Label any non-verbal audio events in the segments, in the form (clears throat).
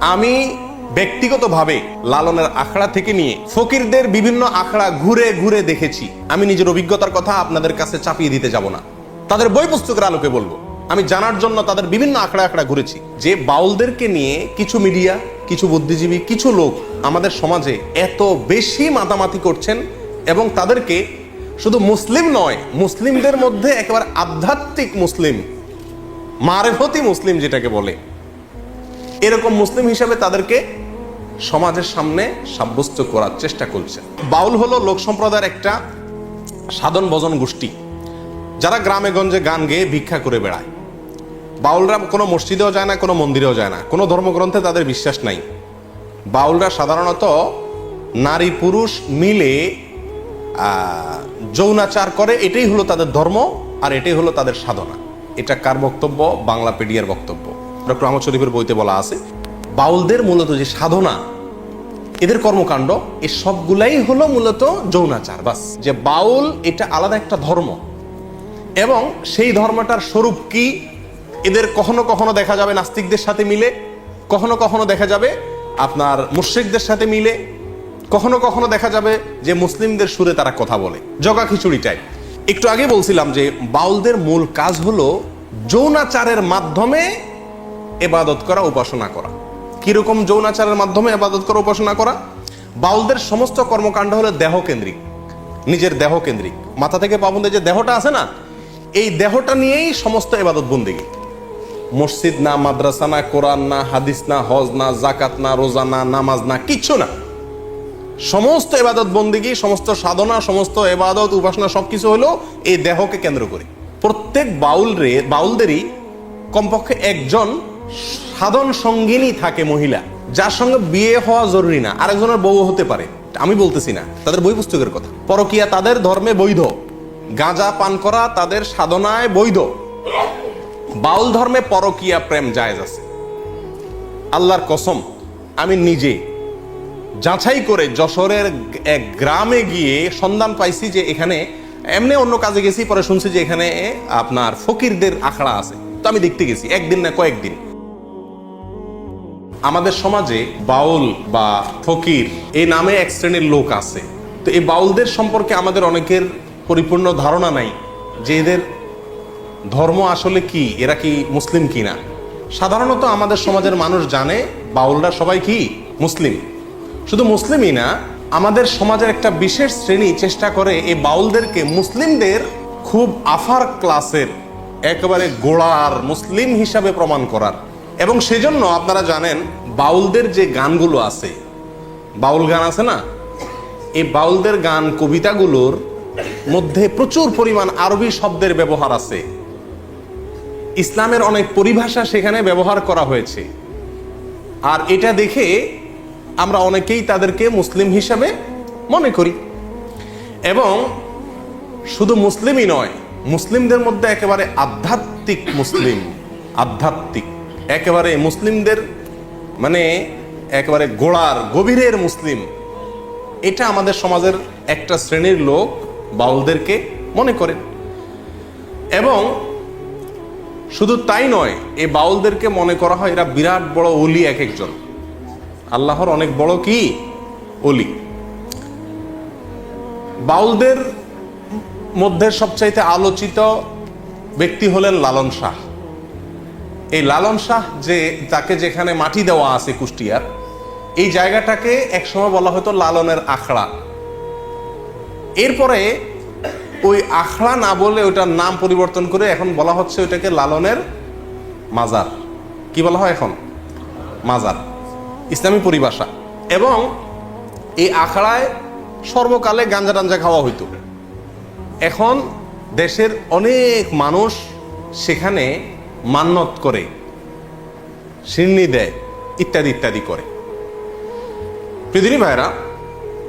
আমি ব্যক্তিগতভাবে লালনের আখড়া থেকে নিয়ে ফকিরদের বিভিন্ন আখড়া ঘুরে ঘুরে দেখেছি। আমি নিজের অভিজ্ঞতার কথা আপনাদের কাছে চাপিয়ে দিতে যাব না। তাদের বই পুস্তকের আলোকে বলব। আমি জানার জন্য তাদের বিভিন্ন আখড়া আখড়া ঘুরেছি। যে বাউলদেরকে নিয়ে কিছু মিডিয়া, কিছু বুদ্ধিজীবী, কিছু লোক আমাদের সমাজে এত বেশি মাতামাতি করছেন এবং তাদেরকে শুধু মুসলিম নয়, মুসলিমদের মধ্যে একেবারে আধ্যাত্মিক মুসলিম, মারেফতি মুসলিম যেটাকে বলে এরকম মুসলিম হিসাবে তাদেরকে সমাজের সামনে সাব্যস্ত করার চেষ্টা করছে। বাউল হলো লোক সম্প্রদায়ের একটা সাধন ভজন গোষ্ঠী। যারা গ্রামে গঞ্জে গান গেয়ে ভিক্ষা করে বেড়ায়। বাউলরা কোনো মসজিদেও যায় না, কোনো মন্দিরেও যায় না। কোনো ধর্মগ্রন্থে তাদের বিশ্বাস নাই। বাউলরা সাধারণত নারী পুরুষ মিলে যৌনাচার করে, এটাই হলো তাদের ধর্ম আর এটাই হলো তাদের সাধনা। এটা কার বক্তব্য? বাংলা পেডিয়ার বক্তব্য। ডক্টর আহমদ শরীফের বইতে বলা আছে, বাউলদের মূলত যে সাধনা, এদের কর্মকাণ্ড এই সবগুলাই হলো মূলত যৌনাচার, বাস। যে বাউল এটা আলাদা একটা ধর্ম, এবং সেই ধর্মটার স্বরূপ কি, এদের কখনো কখনো দেখা যাবে নাস্তিকদের সাথে মিলে, কখনো কখনো দেখা যাবে আপনার মুশ্রিকদের সাথে মিলে, কখনো কখনো দেখা যাবে যে মুসলিমদের সুরে তারা কথা বলে। জগা খিচুড়িটাই একটু আগে বলছিলাম যে বাউলদের মূল কাজ হলো যৌনাচারের মাধ্যমে এবাদত করা, উপাসনা করা। কীরকম যৌনাচারের মাধ্যমে এবাদত করা, উপাসনা করা? বাউলদের সমস্ত কর্মকাণ্ড হলো দেহকেন্দ্রিক, নিজের দেহকেন্দ্রিক। মাথা থেকে পাবন্দের যে দেহটা আছে না, এই দেহটা নিয়েই সমস্ত এবাদত বন্দিগি মসজিদ না, মাদ্রাসা না, কোরআন না, হাদিস না, হজ না জাকাত না, রোজা না, নামাজ না, কিচ্ছু না। সমস্ত এবাদত বন্দিগি সমস্ত সাধনা, সমস্ত এবাদত উপাসনা সবকিছু হলো এই দেহকে কেন্দ্র করে। প্রত্যেক বাউল রে বাউলদেরই কমপক্ষে একজন সাধন সঙ্গিনী থাকে মহিলা, যার সঙ্গে বিয়ে হওয়া জরুরি না, আরেকজনের বউ হতে পারে, আমি বলতেছি না, তাদের বই পুস্তকের কথা। পরকিয়া তাদের ধর্মে বৈধ, গাঁজা পান করা তাদের সাধনায় বৈধ। বাউল ধর্মে পরকিয়া প্রেম জায়েজ আছে। আল্লাহর কসম, আমি নিজে যাচাই করে যশোরের এক গ্রামে গিয়ে সন্ধান পাইছি যে এখানে এমনি অন্য কাজে গেছি, পরে শুনছি যে এখানে আপনার ফকিরদের আখড়া আছে। তো আমি দেখতে গেছি, একদিন না কয়েকদিন। আমাদের সমাজে বাউল বা ফকির এই নামে এক শ্রেণির লোক আছে। তো এই বাউলদের সম্পর্কে আমাদের অনেকের পরিপূর্ণ ধারণা নাই যে এদের ধর্ম আসলে কি, এরা কি মুসলিম কিনা। সাধারণত আমাদের সমাজের মানুষ জানে বাউলরা সবাই কি? মুসলিম। শুধু মুসলিমই না, আমাদের সমাজের একটা বিশেষ শ্রেণি চেষ্টা করে এই বাউলদেরকে মুসলিমদের খুব আফার ক্লাসের একেবারে গোড়ার মুসলিম হিসাবে প্রমাণ করার। এবং সেজন্য আপনারা জানেন, বাউলদের যে গানগুলো আছে, বাউল গান আছে না? এই বাউলদের গান, কবিতাগুলোর মধ্যে প্রচুর পরিমাণ আরবি শব্দের ব্যবহার আছে। ইসলামের অনেক পরিভাষা সেখানে ব্যবহার করা হয়েছে। আর এটা দেখে আমরা অনেকেই তাদেরকে মুসলিম হিসাবে মনে করি। এবং শুধু মুসলিমই নয়, মুসলিমদের মধ্যে একেবারে আধ্যাত্মিক মুসলিম, আধ্যাত্মিক। একেবারে মুসলিমদের মানে একেবারে গোড়ার, গভীরের মুসলিম। এটা আমাদের সমাজের একটা শ্রেণির লোক বাউলদেরকে মনে করেন এবং শুধু তাই নয় এই বাউলদেরকে মনে করা হয় এরা বিরাট বড় অলি এক একজন। আল্লাহর অনেক বড় কি? অলি বাউলদের মধ্যে সবচাইতে আলোচিত ব্যক্তি হলেন লালন শাহ। এই লালন শাহ যে, তাকে যেখানে মাটি দেওয়া আছে কুষ্টিয়ার, এই জায়গাটাকে একসময় বলা হতো লালনের আখড়া। এরপরে ওই আখড়া না বলে ওটার নাম পরিবর্তন করে এখন বলা হচ্ছে ওইটাকে লালনের মাজার। কি বলা হয় এখন? মাজার। ইসলামী পরিভাষা। এবং এই আখড়ায় সর্বকালে গাঞ্জা টাঞ্জা খাওয়া হইতো। এখন দেশের অনেক মানুষ সেখানে মান্যত করে, সিন্নি দেয়, ইত্যাদি ইত্যাদি করে। পৃথিবী ভাইরা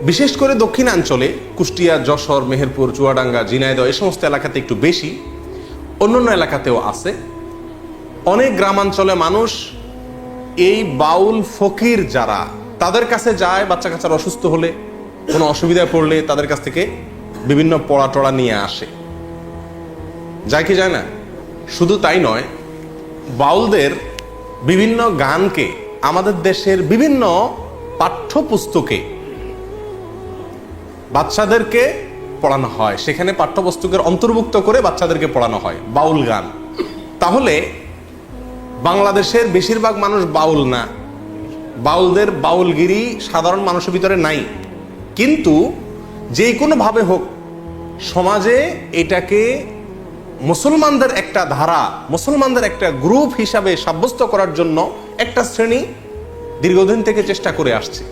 বিশেষ করে দক্ষিণাঞ্চলে কুষ্টিয়া, যশোর, মেহেরপুর, চুয়াডাঙ্গা, ঝিনাইদহ এই সমস্ত এলাকাতে একটু বেশি, অন্যান্য এলাকাতেও আছে। অনেক গ্রামাঞ্চলে মানুষ এই বাউল ফকির যারা, তাদের কাছে যায় বাচ্চা কাচ্চার অসুস্থ হলে, কোনো অসুবিধায় পড়লে তাদের কাছ থেকে বিভিন্ন পড়া টড়া নিয়ে আসে। যায় কি যায় না? শুধু তাই নয় বাউলদের বিভিন্ন গানকে, আমাদের দেশের বিভিন্ন পাঠ্যপুস্তকে বাচ্চাদেরকে পড়ানো হয়। সেখানে পাঠ্যপুস্তকের অন্তর্ভুক্ত করে বাচ্চাদেরকে পড়ানো হয়, বাউল গান। তাহলে বাংলাদেশের বেশিরভাগ মানুষ বাউল না। বাউলদের বাউলগিরি সাধারণ মানুষের ভিতরে নাই। কিন্তু যে কোনোভাবে হোক, সমাজে এটাকে মুসলমানদের একটা ধারা, মুসলমানদের একটা গ্রুপ হিসাবে সাব্যস্ত করার জন্য একটা শ্রেণি দীর্ঘদিন থেকে চেষ্টা করে আসছে।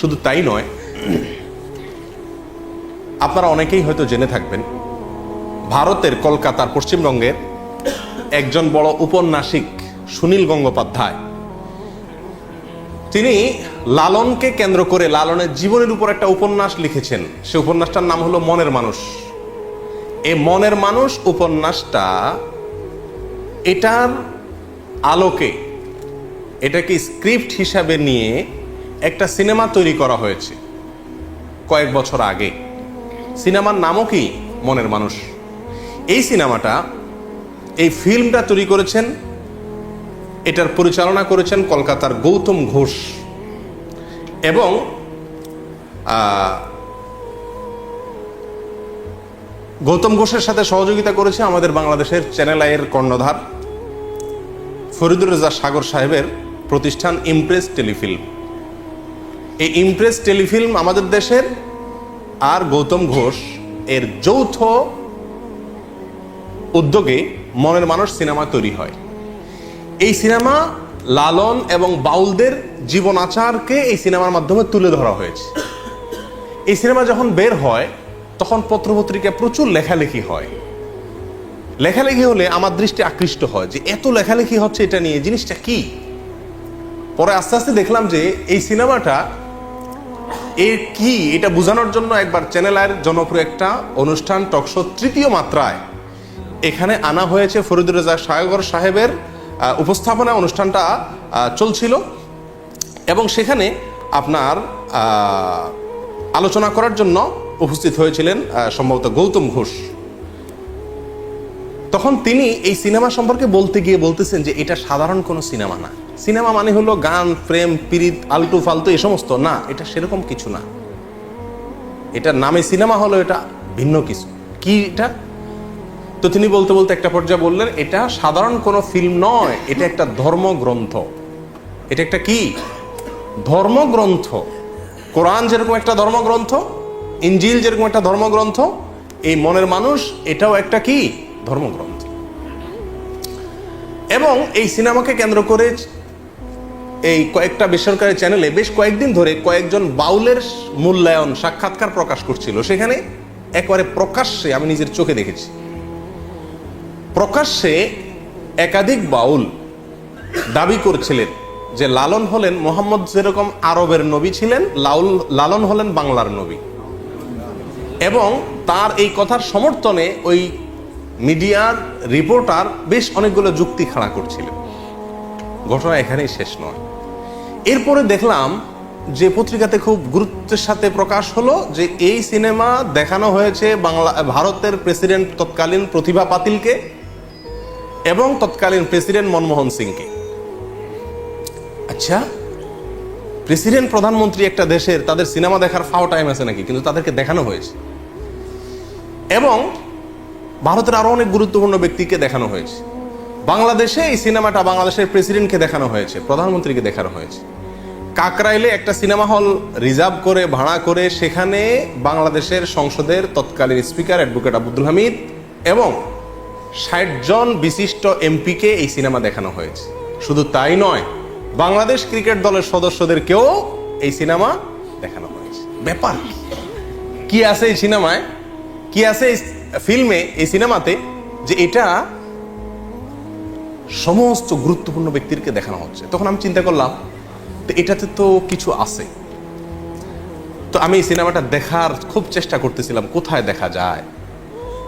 শুধু তাই নয়, আপনারা অনেকেই হয়তো জেনে থাকবেন, ভারতের কলকাতার পশ্চিমবঙ্গের একজন বড় উপন্যাসিক সুনীল গঙ্গোপাধ্যায়। তিনি লালনকে কেন্দ্র করে, লালনের জীবনের উপর একটা উপন্যাস লিখেছেন। সে উপন্যাসটার নাম হলো মনের মানুষ। এই মনের মানুষ উপন্যাসটা, এটার আলোকে, এটাকে স্ক্রিপ্ট হিসাবে নিয়ে একটা সিনেমা তৈরি করা হয়েছে কয়েক বছর আগে। সিনেমার নামও কি মনের মানুষ? এই সিনেমাটা, এই ফিল্মটা তৈরি করেছেন, এটার পরিচালনা করেছেন কলকাতার গৌতম ঘোষ। এবং গৌতম ঘোষের সাথে সহযোগিতা করেছে আমাদের বাংলাদেশের চ্যানেল আইয়ের কর্ণধার ফরিদুর রেজা সাগর সাহেবের প্রতিষ্ঠান ইমপ্রেস টেলিফিল্ম এই ইমপ্রেস টেলিফিল্ম আমাদের দেশের আর গৌতম ঘোষ এর যৌথ উদ্যোগে মনের মানুষ সিনেমা তৈরি হয়। এই সিনেমা লালন এবং বাউলদের জীবন আচারকে এই সিনেমার মাধ্যমে তুলে ধরা হয়েছে। এই সিনেমা যখন বের হয় তখন পত্রপত্রিকায় প্রচুর লেখালেখি হয়। লেখালেখি হলে আমার দৃষ্টি আকৃষ্ট হয় যে এত লেখালেখি হচ্ছে এটা নিয়ে, জিনিসটা কি? পরে আস্তে আস্তে দেখলাম যে এই সিনেমাটা এর কি, এটা বোঝানোর জন্য একবার চ্যানেল আয়ের জনপ্রিয় একটা অনুষ্ঠান টকশো তৃতীয় মাত্রায়। এখানে আনা হয়েছে ফরিদুর রেজা সাগর সাহেবের উপস্থাপনা অনুষ্ঠানটা চলছিল। এবং সেখানে আপনার আলোচনা করার জন্য উপস্থিত হয়েছিলেন সম্ভবত গৌতম ঘোষ। তখন তিনি এই সিনেমা সম্পর্কে বলতে গিয়ে বলতেছেন যে এটা সাধারণ কোনো সিনেমা না। সিনেমা মানে হলো গান, প্রেম পিরিত আলটু ফালতু এই সমস্ত। না, এটা সেরকম কিছু না। এটা নামে সিনেমা হলো এটা ভিন্ন কিছু। কি এটা? তো তিনি বলতে বলতে একটা পর্যায়ে বললেন, এটা সাধারণ কোনো ফিল্ম নয়, এটা একটা ধর্মগ্রন্থ। এটা একটা কি? ধর্মগ্রন্থ। কোরআন যেরকম একটা ধর্মগ্রন্থ ইঞ্জিল যেরকম একটা ধর্মগ্রন্থ, এই মনের মানুষ এটাও একটা কি? ধর্মগ্রন্থ। এবং এই সিনেমাকে কেন্দ্র করে এই কয়েকটা বেসরকারি চ্যানেলে বেশ কয়েকদিন ধরে কয়েকজন বাউলের মূল্যায়ন, সাক্ষাৎকার প্রকাশ করছিল। সেখানে একবারে প্রকাশ্যে আমি নিজের চোখে দেখেছি। প্রকাশ্যে একাধিক বাউল দাবি করছিলেন যে লালন হলেন মোহাম্মদ যেরকম আরবের নবী ছিলেন, লাউল লালন হলেন বাংলার নবী। এবং তার এই কথার সমর্থনে ওই মিডিয়ার রিপোর্টার বেশ অনেকগুলো যুক্তি খাড়া করছিলেন ঘটনা এখানেই শেষ নয়। এরপরে দেখলাম যে পত্রিকাতে খুব গুরুত্বের সাথে প্রকাশ হলো যে এই সিনেমা দেখানো হয়েছে বাংলা, ভারতের প্রেসিডেন্ট তৎকালীন প্রতিভা পাতিলকে এবং তৎকালীন প্রেসিডেন্ট মনমোহন সিংকে। আচ্ছা প্রেসিডেন্ট, প্রধানমন্ত্রী একটা দেশের, তাদের সিনেমা দেখার ফাও টাইম আছে নাকি? কিন্তু তাদেরকে দেখানো হয়েছে। এবং ভারতের আরও অনেক গুরুত্বপূর্ণ ব্যক্তিকে দেখানো হয়েছে। বাংলাদেশে এই সিনেমাটা বাংলাদেশের প্রেসিডেন্টকে দেখানো হয়েছে, প্রধানমন্ত্রীকে দেখানো হয়েছে। কাকরাইলে একটা সিনেমা হল রিজার্ভ করে, ভাড়া করে, সেখানে বাংলাদেশের সংসদের তৎকালীন স্পিকার, অ্যাডভোকেট আব্দুল হামিদ এবং ষাট জন বিশিষ্ট এমপিকে এই সিনেমা দেখানো হয়েছে। শুধু তাই নয় বাংলাদেশ ক্রিকেট দলের সদস্যদেরকেও এই সিনেমা দেখানো হয়েছে। ব্যাপার। কি? আছে এই সিনেমায়? কি আছে এই ফিল্মে, এই সিনেমাতে যে এটা সমস্ত গুরুত্বপূর্ণ ব্যক্তিকে দেখানো হচ্ছে? তখন আমি চিন্তা করলাম, তো এটাতে তো কিছু আছে। তো আমি এই সিনেমাটা দেখার খুব চেষ্টা করতেছিলাম, কোথায় দেখা যায়?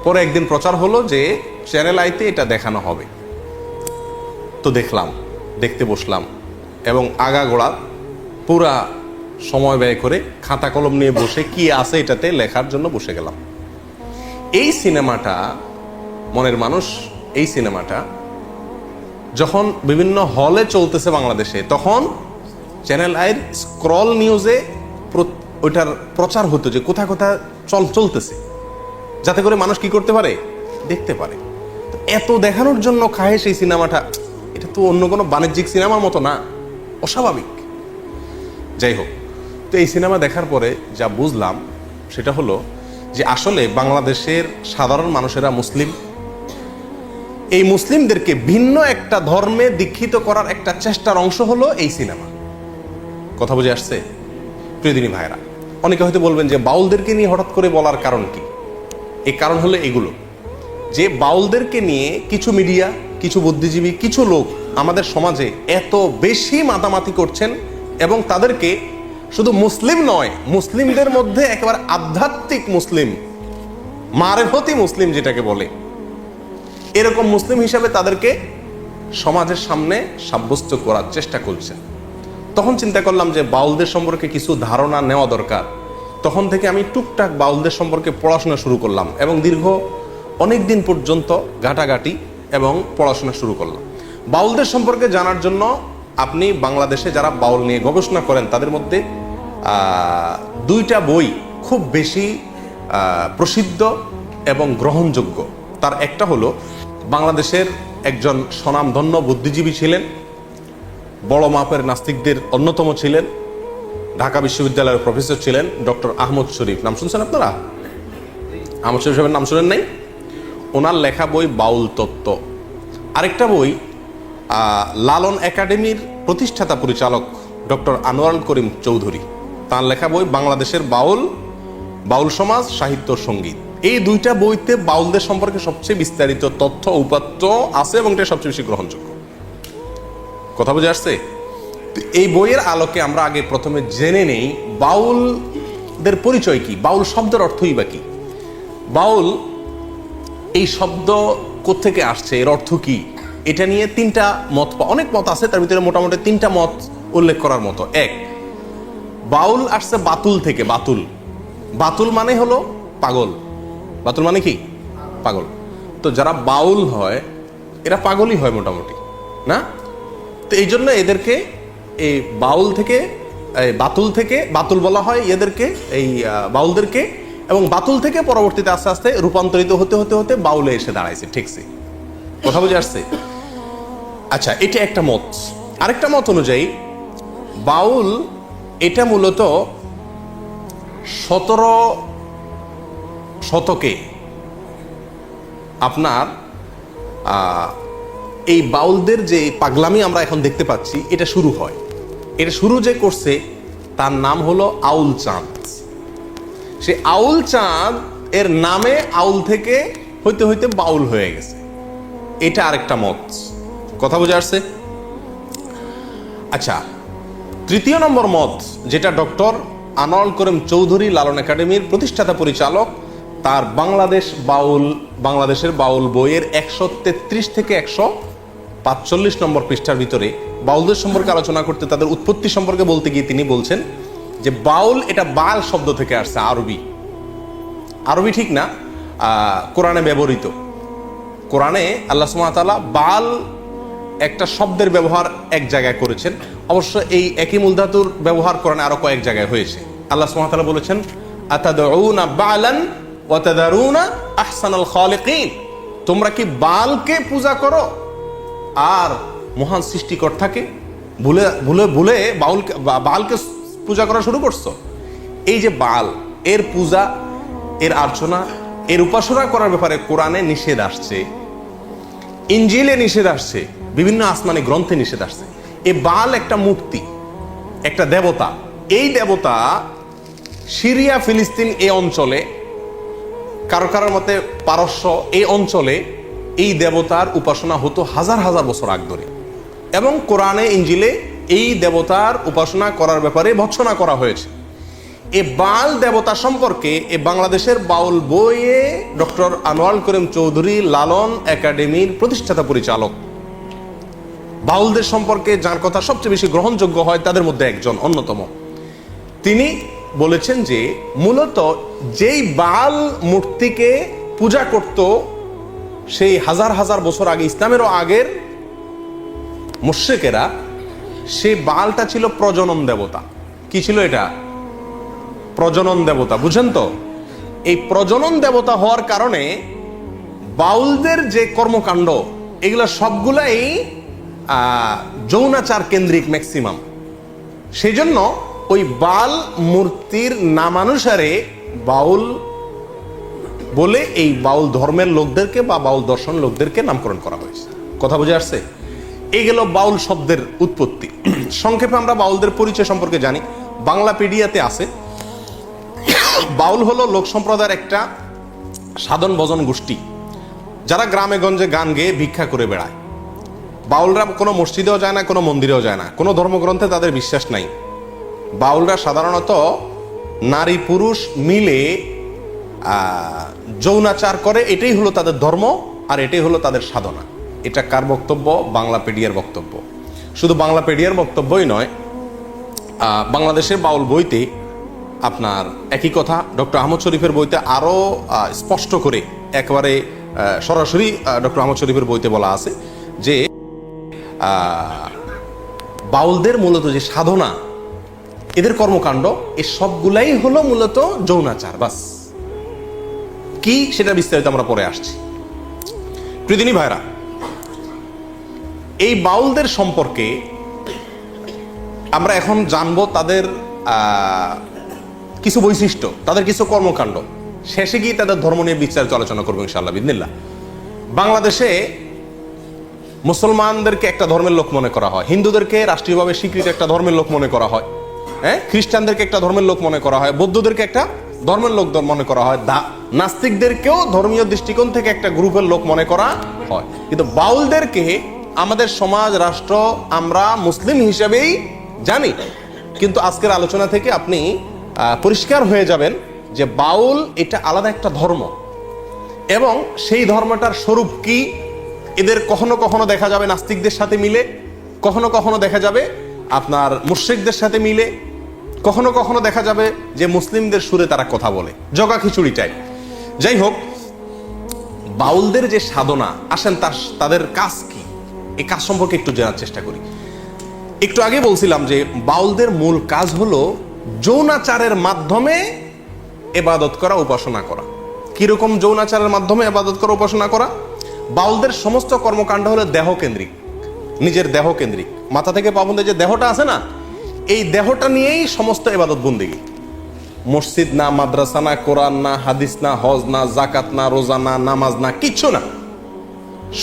পরে একদিন প্রচার হলো যে চ্যানেল আইতে এটা দেখানো হবে। তো দেখলাম, দেখতে বসলাম। এবং আগাগোড়া পুরা সময় ব্যয় করে খাতা কলম নিয়ে বসে কি আছে এটাতে লেখার জন্য বসে গেলাম। এই সিনেমাটা, মনের মানুষ, এই সিনেমাটা যখন বিভিন্ন হলে চলতেছে বাংলাদেশে, তখন চ্যানেল আইয়ের স্ক্রল নিউজে ওইটার প্রচার হতো যে কোথায় কোথায় চল, চলতেছে। যাতে করে মানুষ কি করতে পারে? দেখতে পারে। এত দেখানোর জন্য খায় সেই সিনেমাটা, এটা তো অন্য কোনো বাণিজ্যিক সিনেমার মতো না। অস্বাভাবিক। যাই হোক তো এই সিনেমা দেখার পরে যা বুঝলাম সেটা হলো যে আসলে বাংলাদেশের সাধারণ মানুষেরা মুসলিম। এই মুসলিমদেরকে ভিন্ন একটা ধর্মে দীক্ষিত করার একটা চেষ্টার অংশ হলো এই সিনেমা। কথা বুঝে আসছে? প্রিয়দিনী ভাইরা অনেকে হয়তো বলবেন যে বাউলদেরকে নিয়ে হঠাৎ করে বলার কারণ কি? এই কারণ হলো এগুলো। যে বাউলদেরকে নিয়ে কিছু মিডিয়া, কিছু বুদ্ধিজীবী, কিছু লোক আমাদের সমাজে এত বেশি মাতামাতি করছেন এবং তাদেরকে শুধু মুসলিম নয়, মুসলিমদের মধ্যে একেবারে আধ্যাত্মিক মুসলিম মারেফতি মুসলিম যেটাকে বলে, এরকম মুসলিম হিসাবে তাদেরকে সমাজের সামনে সাব্যস্ত করার চেষ্টা করছেন। তখন চিন্তা করলাম যে বাউলদের সম্পর্কে কিছু ধারণা নেওয়া দরকার। তখন থেকে আমি টুকটাক বাউলদের সম্পর্কে পড়াশোনা শুরু করলাম এবং দীর্ঘ অনেক দিন পর্যন্ত ঘাটাঘাটি এবং পড়াশোনা শুরু করলাম। বাউলদের সম্পর্কে জানার জন্য আপনি বাংলাদেশে যারা বাউল নিয়ে গবেষণা করেন, তাদের মধ্যে দুইটা বই খুব বেশি প্রসিদ্ধ এবং গ্রহণযোগ্য। তার একটা হলো, বাংলাদেশের একজন স্বনামধন্য বুদ্ধিজীবী ছিলেন, বড় মাপের নাস্তিকদের অন্যতম ছিলেন, ঢাকা বিশ্ববিদ্যালয়ের প্রফেসর ছিলেন ডক্টর আহমদ শরীফ। নাম শুনছেন আপনারা? আহমদ শরীফ সাহেবের নাম শুনেন নাই? ওনার লেখা বই বাউল তত্ত্ব। আরেকটা বই লালন একাডেমির প্রতিষ্ঠাতা পরিচালক ডক্টর আনোয়ারুল করিম চৌধুরী। তার লেখা বই বাংলাদেশের বাউল বাউল সমাজ, সাহিত্য, সংগীত। এই দুইটা বইতে বাউলদের সম্পর্কে সবচেয়ে বিস্তারিত তথ্য, উপাত্ত আছে এবং এটা সবচেয়ে বেশি গ্রহণযোগ্য। কথা বুঝে আসছে? এই বইয়ের আলোকে আমরা আগে প্রথমে জেনে নেই বাউলদের পরিচয় কি, বাউল শব্দের অর্থই বা কি। বাউল এই শব্দ কোত্থেকে আসছে, এর অর্থ কি? এটা নিয়ে তিনটা মত অনেক মত আছে, তার ভিতরে মোটামুটি তিনটা মত উল্লেখ করার মতো। এক, বাউল আসছে বাতুল থেকে, বাতুল। বাতুল মানে হলো পাগল। বাতুল মানে কি? পাগল। তো যারা বাউল হয়, এরা পাগলই হয় মোটামুটি, না? তো এই জন্য এদেরকে এই বাউল থেকে বাতুল থেকে, বাতুল বলা হয় এদেরকে, এই বাউলদেরকে। এবং বাতুল থেকে পরবর্তীতে আস্তে আস্তে রূপান্তরিত হতে হতে হতে বাউলে এসে দাঁড়াইছে ঠিকছে কথা বুঝে আসছে? আচ্ছা এটা একটা মত। আরেকটা মত অনুযায়ী, বাউল এটা মূলত সতেরো শতকে আপনার এই বাউলদের যে পাগলামি আমরা এখন দেখতে পাচ্ছি, এটা শুরু হয়। এটা শুরু যে করছে, তার নাম হলো আউল চাঁদ। সে আউল চাঁদ এর নামে আউল থেকে হইতে হইতে বাউল হয়ে গেছে। এটা আরেকটা মত। কথা বোঝা আসছে? আচ্ছা তৃতীয় নম্বর মত, যেটা ডক্টর আনোয়াল করিম চৌধুরী লালন একাডেমির প্রতিষ্ঠাতা পরিচালক, তার বাংলাদেশ বাউল, বাংলাদেশের বাউল বইয়ের একশো তেত্রিশ থেকে একশো পাঁচচল্লিশ নম্বর পৃষ্ঠার ভিতরে বাউলদের সম্পর্কে আলোচনা করতে, তাদের উৎপত্তি সম্পর্কে বলতে গিয়ে তিনি বলছেন যে বাউল এটা বাল শব্দ থেকে আসছে, আরবি। আরবি ঠিক না কোরআনে ব্যবহৃত। কোরআনে আল্লাহ সুমাতালা বাল একটা শব্দের ব্যবহার এক জায়গায় করেছেন। অবশ্য এই একই মূল ধাতুর ব্যবহার কোরআনে আরও কয়েক জায়গায় হয়েছে। আল্লাহ সুমাতালা বলেছেন, আতাদউনা বালান ওয়া তাদারুনা আহসানাল খালিকিন। তোমরা কি বালকে পূজা করো? আর মহান সৃষ্টিকর্তাকে ভুলে ভুলে ভুলে বাউলকে বালকে পূজা করা শুরু করছ? এই যে বাল, এর পূজা, এর আর্চনা, এর উপাসনা করার ব্যাপারে কোরআনে নিষেধ আসছে। ইঞ্জিলে নিষেধ আসছে। বিভিন্ন আসমানি গ্রন্থে নিষেধ আসছে। এ বাল একটা মূর্তি, একটা দেবতা। এই দেবতা সিরিয়া, ফিলিস্তিন এই অঞ্চলে, কারও কারোর মতে পারস্য এই অঞ্চলে এই দেবতার উপাসনা হতো হাজার হাজার বছর আগ ধরে। এবং কোরআনে, ইঞ্জিলে এই দেবতার উপাসনা করার ব্যাপারে ভৎসনা করা হয়েছে। এ বাল দেবতা সম্পর্কে এ বাংলাদেশের বাউল বইয়ে ডক্টর আনোয়াল করিম চৌধুরী লালন একাডেমির প্রতিষ্ঠাতা পরিচালক বাউলদের সম্পর্কে যার কথা সবচেয়ে বেশি গ্রহণযোগ্য হয় তাদের মধ্যে একজন, অন্যতম। তিনি বলেছেন যে, মূলত যেই বাল মূর্তিকে পূজা করত, সেই হাজার হাজার বছর আগে, ইসলামেরও আগের মুশ্রিকেরা, সেই বালটা ছিল প্রজনন দেবতা। কি ছিল এটা? প্রজনন দেবতা, বুঝেন তো? এই প্রজনন দেবতা হওয়ার কারণে বাউলদের যে কর্মকাণ্ড, এগুলো সবগুলাই যৌনাচার কেন্দ্রিক ম্যাক্সিমাম সেই জন্য ওই বাল মূর্তির নামানুসারে বাউল বলে এই বাউল ধর্মের লোকদেরকে বা বাউল দর্শন লোকদেরকে নামকরণ করা হয়েছে। কথা বুঝে আসছে? এই গেল বাউল শব্দের উৎপত্তি। সংক্ষেপে আমরা বাউলদের পরিচয় সম্পর্কে জানি। বাংলা পিডিয়াতে আছে। বাউল হলো লোক সম্প্রদায়ের একটা সাধন ভজন গোষ্ঠী। যারা গ্রামে গঞ্জে গান গেয়ে ভিক্ষা করে বেড়ায়। বাউলরা কোনো মসজিদেও যায় না, কোনো মন্দিরেও যায় না। কোনো ধর্মগ্রন্থে তাদের বিশ্বাস নাই। বাউলরা সাধারণত নারী পুরুষ মিলে যৌনাচার করে, এটাই হলো তাদের ধর্ম আর এটাই হলো তাদের সাধনা। এটা কার বক্তব্য? বাংলা পেডিয়ার বক্তব্য। শুধু বাংলা পেডিয়ার বক্তব্যই নয় বাংলাদেশের বাউল বইতে আপনার একই কথা, ডক্টর আহমদ শরীফের বইতে আরও স্পষ্ট করে একেবারে সরাসরি ডক্টর আহমদ শরীফের বইতে বলা আছে যে বাউলদের মূলত যে সাধনা, এদের কর্মকাণ্ড এই সবগুলাই হলো মূলত যৌনাচার, বাস। কি সেটা বিস্তারিত আমরা পরে আসছি। প্রীতিনী ভাইরা, এই বাউলদের সম্পর্কে আমরা এখন জানব তাদের কিছু বৈশিষ্ট্য, তাদের কিছু কর্মকাণ্ড। শেষে গিয়ে তাদের ধর্ম নিয়ে বিচার আলোচনা করব ইনশাআল্লাহ বিদিনিল্লা বাংলাদেশে মুসলমানদেরকে একটা ধর্মের লোক মনে করা হয়। হিন্দুদেরকে রাষ্ট্রীয়ভাবে স্বীকৃত একটা ধর্মের লোক মনে করা হয়। হ্যাঁ? খ্রিস্টানদেরকে একটা ধর্মের লোক মনে করা হয়। বৌদ্ধদেরকে একটা ধর্মের লোক মনে করা হয়। নাস্তিকদেরকেও ধর্মীয় দৃষ্টিকোণ থেকে একটা গ্রুপের লোক মনে করা হয়। কিন্তু বাউলদেরকে আমাদের সমাজ, রাষ্ট্র, আমরা মুসলিম হিসেবেই জানি। কিন্তু আজকের আলোচনা থেকে আপনি পরিষ্কার হয়ে যাবেন যে বাউল এটা আলাদা একটা ধর্ম। এবং সেই ধর্মটার স্বরূপ কি? এদের কখনো কখনো দেখা যাবে নাস্তিকদের সাথে মিলে, কখনো কখনো দেখা যাবে আপনার মুশ্রিকদের সাথে মিলে, কখনো কখনো দেখা যাবে যে মুসলিমদের সুরে তারা কথা বলে, জগা খিচুড়ি টাইপ যাই হোক, বাউলদের যে সাধনা, আসেন তার, তাদের কাজ কি? এই কাজ সম্পর্কে একটু জানার চেষ্টা করি। একটু আগে বলছিলাম যে বাউলদের মূল কাজ হলো যৌনাচারের মাধ্যমে এবাদত করা, উপাসনা করা। কীরকম যৌনাচারের মাধ্যমে এবাদত করা, উপাসনা করা? বাউলদের সমস্ত কর্মকাণ্ড হলো দেহ কেন্দ্রিক নিজের দেহ কেন্দ্রিক মাথা থেকে পাবন্দের যে দেহটা আছে না, এই দেহটা নিয়েই সমস্ত এবাদত বন্দিগি মসজিদ না, মাদ্রাসা না, কোরআন না, হাদিস না, হজ না জাকাত না, রোজা না, নামাজ না, কিচ্ছু না।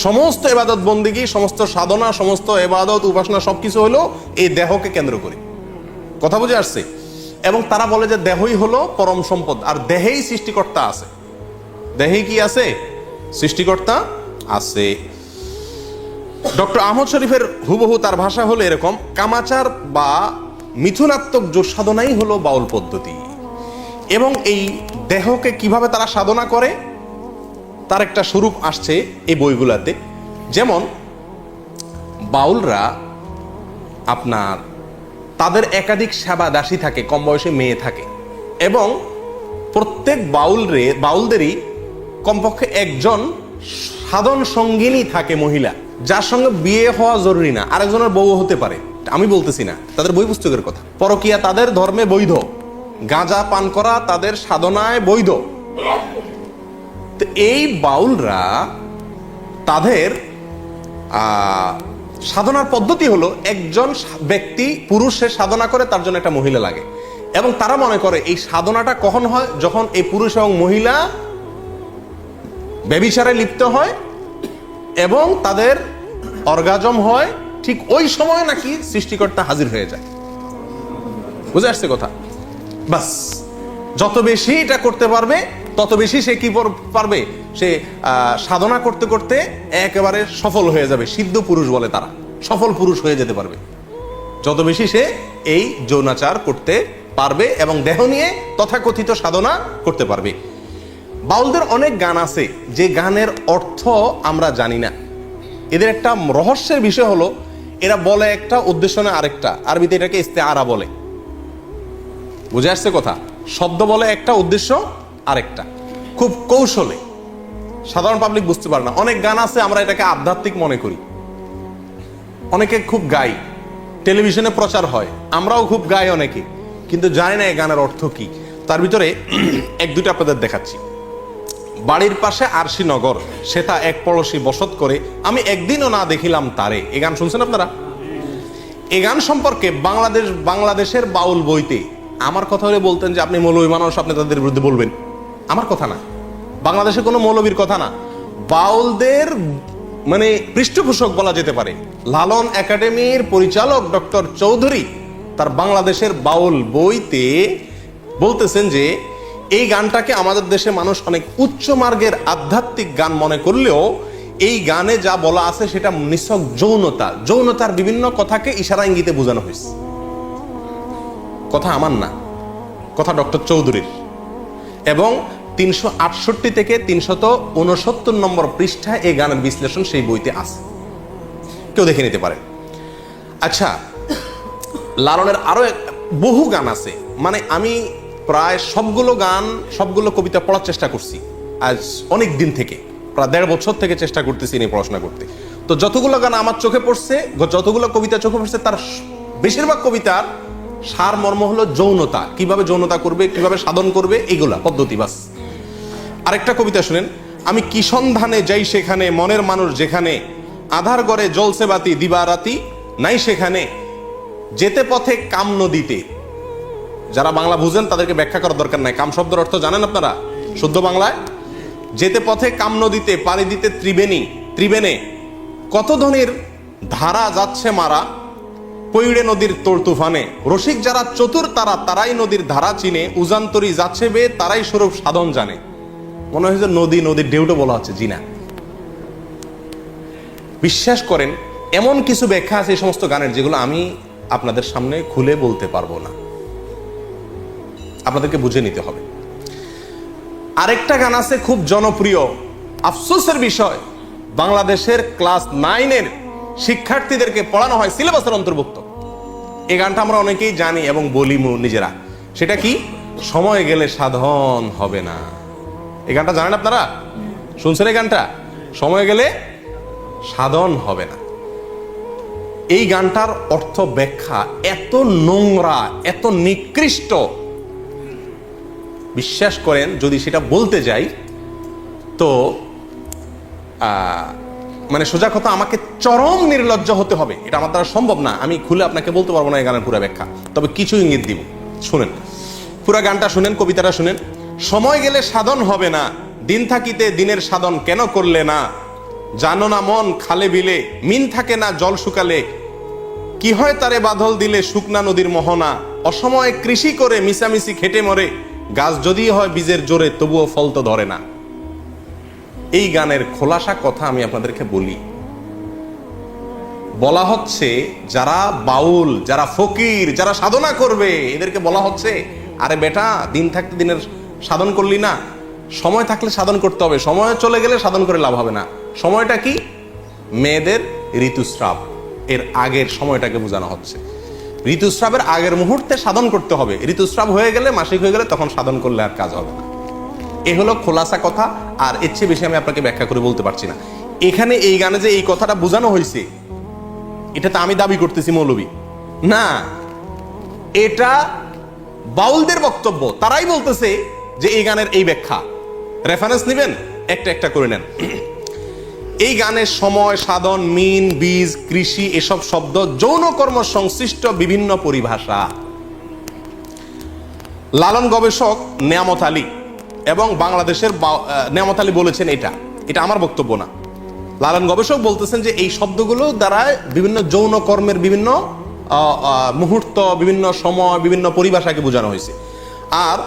সমস্ত এবাদত বন্দিগি সমস্ত সাধনা, সমস্ত এবাদত উপাসনা সবকিছু হলো এই দেহকে কেন্দ্র করে। কথা বুঝে আসছে? এবং তারা বলে যে দেহই হলো পরম সম্পদ, আর দেহেই সৃষ্টিকর্তা আছে। দেহেই কি আছে? সৃষ্টিকর্তা আছে। ডক্টর আহমদ শরীফের হুবহু তার ভাষা হলো এরকম, কামাচার বা মিথুনাত্মক যোগ সাধনাই হলো বাউল পদ্ধতি। এবং এই দেহকে কীভাবে তারা সাধনা করে, তার একটা স্বরূপ আসছে এই বইগুলাতে। যেমন, বাউলরা আপনার তাদের একাধিক সেবা দাসী থাকে, কম বয়সে মেয়ে থাকে। এবং প্রত্যেক বাউলরে, বাউলদেরই কমপক্ষে একজন সাধন সঙ্গিনী থাকে মহিলা, যার সঙ্গে বিয়ে হওয়া জরুরি না, আরেকজনের বউ হতে পারে। আমি বলতেছি না, তাদের বই পুস্তকের কথা। পরকিয়া তাদের ধর্মে বৈধ, গাঁজা পান করা তাদের সাধনায় বৈধ। তো এই বাউলরা তাদের সাধনার পদ্ধতি হলো একজন ব্যক্তি পুরুষে সাধনা করে, তার জন্য একটা মহিলা লাগে। এবং তারা মনে করে, এই সাধনাটা কখন হয়? যখন এই পুরুষ এবং মহিলা ব্যবিচারে লিপ্ত হয় এবং তাদের অর্গাজম হয়, ঠিক ওই সময় নাকি সৃষ্টিকর্তা হাজির হয়ে যায়। বুঝে আসছে কথা? বাস, যত বেশি এটা করতে পারবে, তত বেশি সে কি পর- পারবে? সে সাধনা করতে করতে একেবারে সফল হয়ে যাবে, সিদ্ধ পুরুষ বলে তারা। সফল পুরুষ হয়ে যেতে পারবে। যত বেশি সে এই যৌনাচার করতে পারবে এবং দেহ নিয়ে তথাকথিত সাধনা করতে পারবে। বাউলদের অনেক গান আছে, যে গানের অর্থ আমরা জানি না। এদের একটা রহস্যের বিষয় হলো, এরা বলে একটা উদ্দেশ্য না আরেকটা, আরবিতে এটাকে ইস্তেআরা বলে। বুঝে আসছে কথা? শব্দ বলে একটা উদ্দেশ্য, আরেকটা। খুব কৌশলে। সাধারণ পাবলিক বুঝতে পারে না। অনেক গান আছে, আমরা এটাকে আধ্যাত্মিক মনে করি। অনেকে খুব গাই টেলিভিশনে প্রচার হয়। আমরাও খুব গাই অনেকে। কিন্তু জানি না এই গানের অর্থ কি। তার ভিতরে (clears throat) এক দুটো আপনাদের দেখাচ্ছি। বাড়ির পাশে আরশি নগর। সেটা এক পড়শি বসত করে আমি একদিনও না দেখিলাম তারে। এ গান শুনছেন আপনারা? এ গান সম্পর্কে বাংলাদেশ, বাংলাদেশের বাউল বইতে আমার কথা হলে বলতেন যে আপনি মৌলবী মানুষ, আপনি তাদের বিরুদ্ধে বলবেন। আমার কথা না। বাংলাদেশে কোনো মৌলবীর কথা না। বাউলদের মানে পৃষ্ঠপোষক বলা যেতে পারে। লালন একাডেমির পরিচালক ডক্টর চৌধুরী তার বাংলাদেশের বাউল বইতে বলতেছেন যে এই গানটাকে আমাদের দেশে মানুষ অনেক উচ্চ মার্গের আধ্যাত্মিক গান মনে করলেও এই গানে যা বলা আছে সেটা নিছক যৌনতা। যৌনতার বিভিন্ন কথাকে ইশারা ইঙ্গিতে বোঝানো হয়েছে। কথা আমার না, কথা ডক্টর চৌধুরীর। এবং তিনশো আটষট্টি থেকে তিনশত উনসত্তর নম্বর পৃষ্ঠায় এই গানের বিশ্লেষণ সেই বইতে আছে। কেউ দেখে নিতে পারে। আচ্ছা লালনের আরও এক- বহু গান আছে। মানে আমি প্রায় সবগুলো গান, সবগুলো কবিতা পড়ার চেষ্টা করছি, আজ অনেক দিন থেকে, প্রায় দেড় বছর থেকে চেষ্টা করতেছি নিয়ে পড়াশোনা করতে। তো যতগুলো গান আমার চোখে পড়ছে, যতগুলো কবিতা চোখে পড়ছে, তার বেশিরভাগ কবিতার সার মর্ম হলো যৌনতা, কীভাবে যৌনতা করবে, কীভাবে সাধন করবে, এগুলা পদ্ধতি বাস। আরেকটা কবিতা শুনেন, আমি কি সন্ধানে যাই সেখানে, মনের মানুষ যেখানে, আধার গড়ে জলসে বাতি, দিবারাতি, নাই সেখানে, যেতে পথে কাম নদীতে যারা বাংলা বুঝেন, তাদেরকে ব্যাখ্যা করার দরকার নাই। কাম শব্দের অর্থ জানেন আপনারা? শুদ্ধ বাংলায়? যেতে পথে কাম নদীতে, পাড়ি দিতে ত্রিবেণী, ত্রিবেণে। কত ধনের ধারা যাচ্ছে মারা, পৈড়ে নদীর তোর তুফানে। রসিক যারা চতুর তারা, তারাই নদীর ধারা চিনে। উজান্তরি যাচ্ছে বে, তারাই স্বরূপ সাধন জানে। মনে হয় যে নদী, নদীর ঢেউটো বলা হচ্ছে, জিনা। বিশ্বাস করেন, এমন কিছু ব্যাখ্যা আছে এই সমস্ত গানের, যেগুলো আমি আপনাদের সামনে খুলে বলতে পারব না। আপনাদেরকে বুঝে নিতে হবে। আরেকটা গান আছে খুব জনপ্রিয়। আফসোসের বিষয়, বাংলাদেশের ক্লাস নাইনের শিক্ষার্থীদেরকে পড়ানো হয় সিলেবাসের অন্তর্ভুক্ত। এই গানটা আমরা অনেকেই জানি এবং বলি নিজেরা। সেটা কি? সময় গেলে সাধন হবে না। এই গানটা জানেন আপনারা? শুনছেন এই গানটা? সময় গেলে সাধন হবে না। এই গানটার অর্থ ব্যাখ্যা এত নোংরা, এত নিকৃষ্ট বিশ্বাস করেন যদি সেটা বলতে যাই, তো মানে সোজা কথা আমাকে চরম নির্লজ্জ হতে হবে। এটা আমার দ্বারা সম্ভব না। আমি খুলে আপনাকে বলতে পারব না এই গানের পুরো ব্যাখ্যা তবে কিছু ইঙ্গিত দিব। শুনেন। পুরো গানটা শুনেন, কবিতাটা শুনেন। সময় গেলে সাধন হবে না। দিন থাকিতে দিনের সাধন কেন করলে না? জানো না মন খালে বিলে, মিন থাকে না জল শুকালে। কি হয় তারে বাদল দিলে শুকনা নদীর মোহনা? অসময়ে কৃষি করে মিশামিশি খেটে মরে। গাছ যদি হয় বীজের জোরে, তবুও ফল তো ধরে না। এই গানের খোলাসা কথা আমি আপনাদেরকে বলি। বলা হচ্ছে, যারা বাউল, যারা ফকির, যারা সাধনা করবে, এদেরকে বলা হচ্ছে, আরে বেটা, দিন থাকতে দিনের সাধন করলি না। সময় থাকলে সাধন করতে হবে, সময় চলে গেলে সাধন করে লাভ হবে না। সময়টা কি? মেয়েদের ঋতুস্রাব। এর আগের সময়টাকে বোঝানো হচ্ছে। ঋতুস্রাবের আগের মুহূর্তে সাধন করতে হবে। ঋতুস্রাব হয়ে গেলে, মাসিক হয়ে গেলে তখন সাধন করলে আর কাজ হবে না। এ হলো খোলাসা কথা, আর এর চেয়ে বেশি আমি আপনাকে ব্যাখ্যা করে বলতে পারছি না। এখানে এই গানে যে এই কথাটা বোঝানো হয়েছে, এটা তো আমি দাবি করতেছি মৌলবী। না, এটা বাউলদের বক্তব্য। তারাই বলতেছে যে এই গানের এই ব্যাখ্যা। রেফারেন্স নেবেন, একটা একটা করে নেন। এই গানের সময় সাধন মিন বীজ কৃষি এসব শব্দ যৌন কর্ম সংশ্লিষ্ট বিভিন্ন পরিভাষা। লালন গবেষক নেয়ামত আলী এবং বাংলাদেশের আহ, আলী বলেছেন এটা। এটা আমার বক্তব্য না। লালন গবেষক বলতেছেন যে এই শব্দগুলো দ্বারা বিভিন্ন যৌন কর্মের বিভিন্ন মুহূর্ত বিভিন্ন সময় বিভিন্ন পরিভাষাকে বোঝানো হয়েছে। আর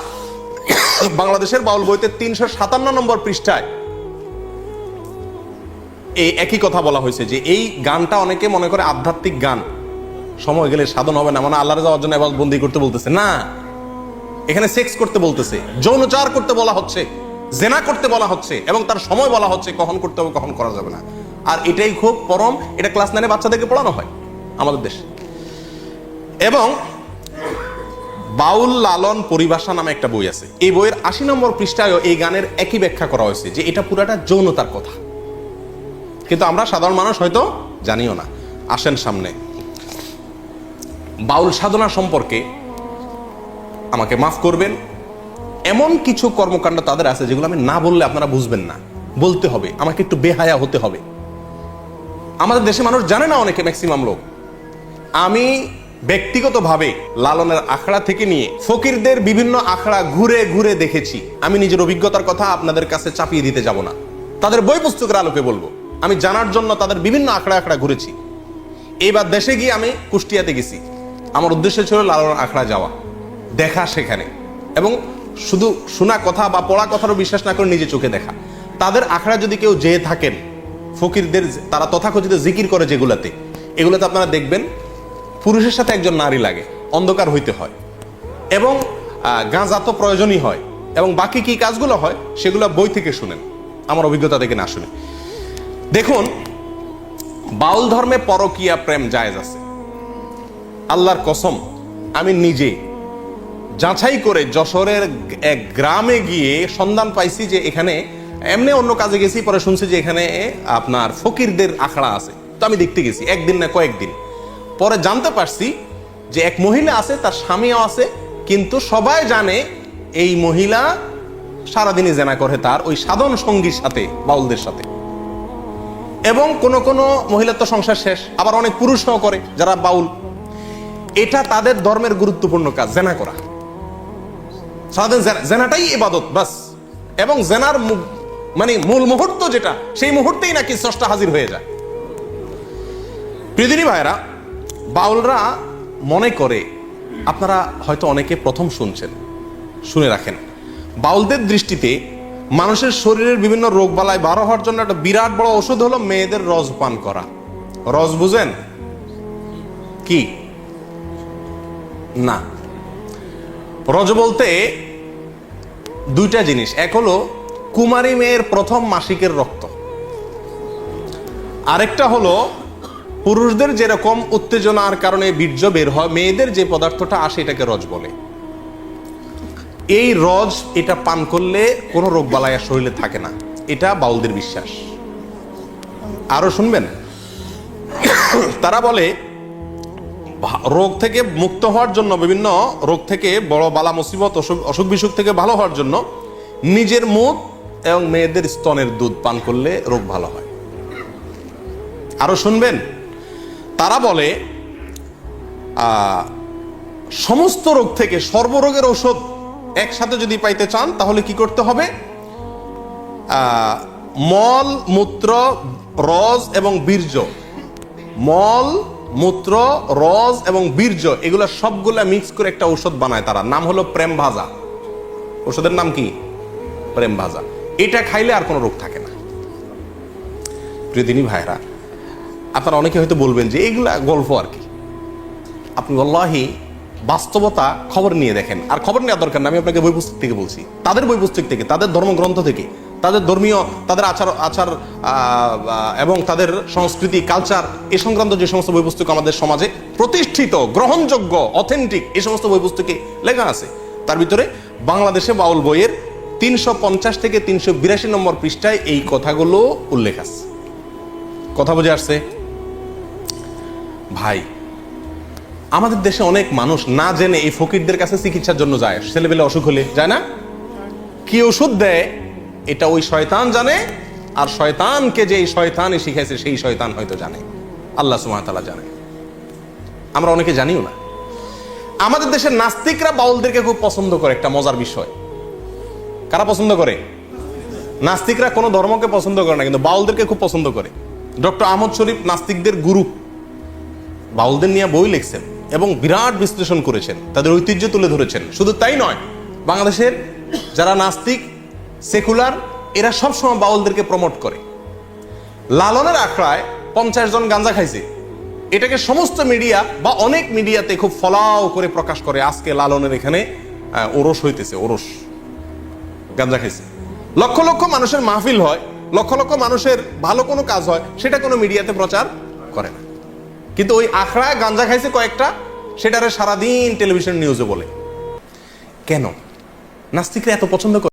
বাংলাদেশের বাউল বইতে তিনশো সাতান্ন নম্বর পৃষ্ঠায় এই একই কথা বলা হয়েছে যে এই গানটা অনেকে মনে করে আধ্যাত্মিক গান। সময় গেলে সাধন হবে না মানে আল্লাহর যাওয়ার জন্য এবার বন্দি করতে বলতেছে। না, এখানে সেক্স করতে বলতেছে, যৌনচার করতে বলা হচ্ছে, জেনা করতে বলা হচ্ছে, এবং তার সময় বলা হচ্ছে কখন করতে হবে, কখন করা যাবে না। আর এটাই খুব পরম, এটা ক্লাস নাইনে বাচ্চাদেরকে পড়ানো হয় আমাদের দেশে। এবং বাউল লালন পরিভাষা নামে একটা বই আছে। এই বইয়ের আশি নম্বর পৃষ্ঠায়ও এই গানের একই ব্যাখ্যা করা হয়েছে যে এটা পুরাটা যৌনতার কথা। কিন্তু আমরা সাধারণ মানুষ হয়তো জানিও না। আসেন সামনে। বাউল সাধনা সম্পর্কে আমাকে মাফ করবেন। এমন কিছু কর্মকাণ্ড তাদের আছে যেগুলো আমি না বললে আপনারা বুঝবেন না। বলতে হবে, আমাকে একটু বেহায়া হতে হবে। আমাদের দেশে মানুষ জানে না অনেকে ম্যাক্সিমাম লোক। আমি ব্যক্তিগতভাবে লালনের আখড়া থেকে নিয়ে ফকিরদের বিভিন্ন আখড়া ঘুরে ঘুরে দেখেছি। আমি নিজের অভিজ্ঞতার কথা আপনাদের কাছে চাপিয়ে দিতে যাব না। তাদের বই পুস্তকের আলোকে বলব। আমি জানার জন্য তাদের বিভিন্ন আখড়া আখড়া ঘুরেছি। এইবার দেশে গিয়ে আমি কুষ্টিয়াতে গেছি। আমার উদ্দেশ্য ছিল লালন আখড়া যাওয়া, দেখা সেখানে। এবং শুধু শোনা কথা বা পড়া কথারও বিশ্বাস না করে নিজে চোখে দেখা। তাদের আখড়া যদি কেউ যেয়ে থাকেন, ফকিরদের তারা তথাকথিত জিকির করে যেগুলাতে, এগুলোতে আপনারা দেখবেন পুরুষের সাথে একজন নারী লাগে, অন্ধকার হইতে হয়। এবং গাঁজা তো প্রয়োজনই হয়। এবং বাকি কি কাজগুলো হয়, সেগুলো বই থেকে শুনেন। আমার অভিজ্ঞতা থেকে না শুনে। দেখুন, বাউল ধর্মে পরকীয়া প্রেম জায়েজ আছে। আল্লাহর কসম, আমি নিজে যাচাই করে যশোরের এক গ্রামে গিয়ে সন্ধান পাইছি যে এখানে এমনি অন্য কাজে গেছি, পরে শুনছি যে এখানে আপনার ফকিরদের আখড়া আছে। তো আমি দেখতে গেছি, একদিন না কয়েকদিন। পরে জানতে পারছি যে এক মহিলা আছে, তার স্বামীও আছে, কিন্তু সবাই জানে এই মহিলা সারাদিনই জেনা করে তার ওই সাধন সঙ্গীর সাথে, বাউলদের সাথে। এবং কোন কোন মহিলার তো সংসার শেষ, আবার অনেক পুরুষও করে যারা বাউল। এটা তাদের ধর্মের গুরুত্বপূর্ণ কাজ, জেনা করা। জেনা- জেনাটাই ইবাদত বাস এবং জেনার মানে মূল মুহূর্ত যেটা, সেই মুহূর্তেই নাকি স্রষ্টা হাজির হয়ে যায়। পৃথিবী ভাইরা বাউলরা মনে করে, আপনারা হয়তো অনেকে প্রথম শুনছেন, শুনে রাখেন। বাউলদের দৃষ্টিতে মানুষের শরীরের বিভিন্ন রোগ বালায় বারো হওয়ার জন্য একটা বিরাট বড় ওষুধ হলো মেয়েদের রস পান করা। রস বুঝেন? কি? না। রজ বলতে দুইটা জিনিস। এক হলো কুমারী মেয়ের প্রথম মাসিকের রক্ত। আরেকটা হলো পুরুষদের যেরকম উত্তেজনার কারণে বীর্য বের হয়, মেয়েদের যে পদার্থটা আসে এটাকে রজ বলে। এই রজ এটা পান করলে কোনো রোগ আর শরীরে থাকে না। এটা বাউলদের বিশ্বাস। আরও শুনবেন? তারা বলে, রোগ থেকে মুক্ত হওয়ার জন্য, বিভিন্ন রোগ থেকে বড় বালা মুসিবত, অসুখ অসুখ বিসুখ থেকে ভালো হওয়ার জন্য নিজের মুখ এবং মেয়েদের স্তনের দুধ পান করলে রোগ ভালো হয়। আরও শুনবেন? তারা বলে সমস্ত রোগ থেকে সর্বরোগের ঔষধ একসাথে যদি পাইতে চান, তাহলে কি করতে হবে? মল, মূত্র রজ এবং বীর্য। মল, মূত্র রজ এবং বীর্য, এগুলো সবগুলা মিক্স করে একটা ঔষধ বানায় তারা। নাম হলো প্রেম ভাজা। ওষুধের নাম কি? প্রেম ভাজা। এটা খাইলে আর কোনো রোগ থাকে না। প্রিয়দিনী ভাইরা আপনারা অনেকে হয়তো বলবেন যে এগুলা গল্প আর কি। আপনি আল্লাহি বাস্তবতা খবর নিয়ে দেখেন। আর খবর নেওয়ার দরকার না, আমি আপনাকে বই পুস্তক থেকে বলছি। তাদের বই পুস্তক থেকে, তাদের ধর্মগ্রন্থ থেকে, তাদের ধর্মীয়, তাদের আচার আচার এবং তাদের সংস্কৃতি কালচার এ সংক্রান্ত যে সমস্ত বই পুস্তক আমাদের সমাজে প্রতিষ্ঠিত, গ্রহণযোগ্য অথেন্টিক এই সমস্ত বই পুস্তকে লেখা আছে। তার ভিতরে বাংলাদেশে বাউল বইয়ের তিনশো পঞ্চাশ থেকে তিনশো বিরাশি নম্বর পৃষ্ঠায় এই কথাগুলো উল্লেখ আছে। কথা বুঝে আসছে? ভাই আমাদের দেশে অনেক মানুষ না জেনে এই ফকিরদের কাছে চিকিৎসার জন্য যায়। ছেলেবেলে অসুখ হলে, যায় না? কি ওষুধ দেয়? এটা ওই শয়তান জানে, আর শয়তানকে যে এই শয়তানই শিখাইছে, সেই শয়তান হয়তো জানে। আল্লাহ সুমাতালা জানে। আমরা অনেকে জানিও না। আমাদের দেশের নাস্তিকরা বাউলদেরকে খুব পছন্দ করে, একটা মজার বিষয়। কারা পছন্দ করে? নাস্তিকরা কোনো ধর্মকে পছন্দ করে না, কিন্তু বাউলদেরকে খুব পছন্দ করে। ডক্টর আহমদ শরীফ নাস্তিকদের গুরু। বাউলদের নিয়ে বই লিখছেন। এবং বিরাট বিশ্লেষণ করেছেন, তাদের ঐতিহ্য তুলে ধরেছেন। শুধু তাই নয়, বাংলাদেশের যারা নাস্তিক, সেকুলার, এরা সবসময় বাউলদেরকে প্রমোট করে। লালনের আখড়ায় পঞ্চাশ জন গাঞ্জা খাইছে। এটাকে সমস্ত মিডিয়া বা অনেক মিডিয়াতে খুব ফলাও করে প্রকাশ করে, আজকে লালনের এখানে ওরস হইতেছে, ওরস। গাঞ্জা খাইছে। লক্ষ লক্ষ মানুষের মাহফিল হয়, লক্ষ লক্ষ মানুষের ভালো কোনো কাজ হয়, সেটা কোনো মিডিয়াতে প্রচার করে না। কিন্তু ওই আখড়ায় গাঞ্জা খাইছে কয়েকটা, সেটারে সারাদিন টেলিভিশন নিউজে বলে। কেন? নাস্তিকরা এত পছন্দ করে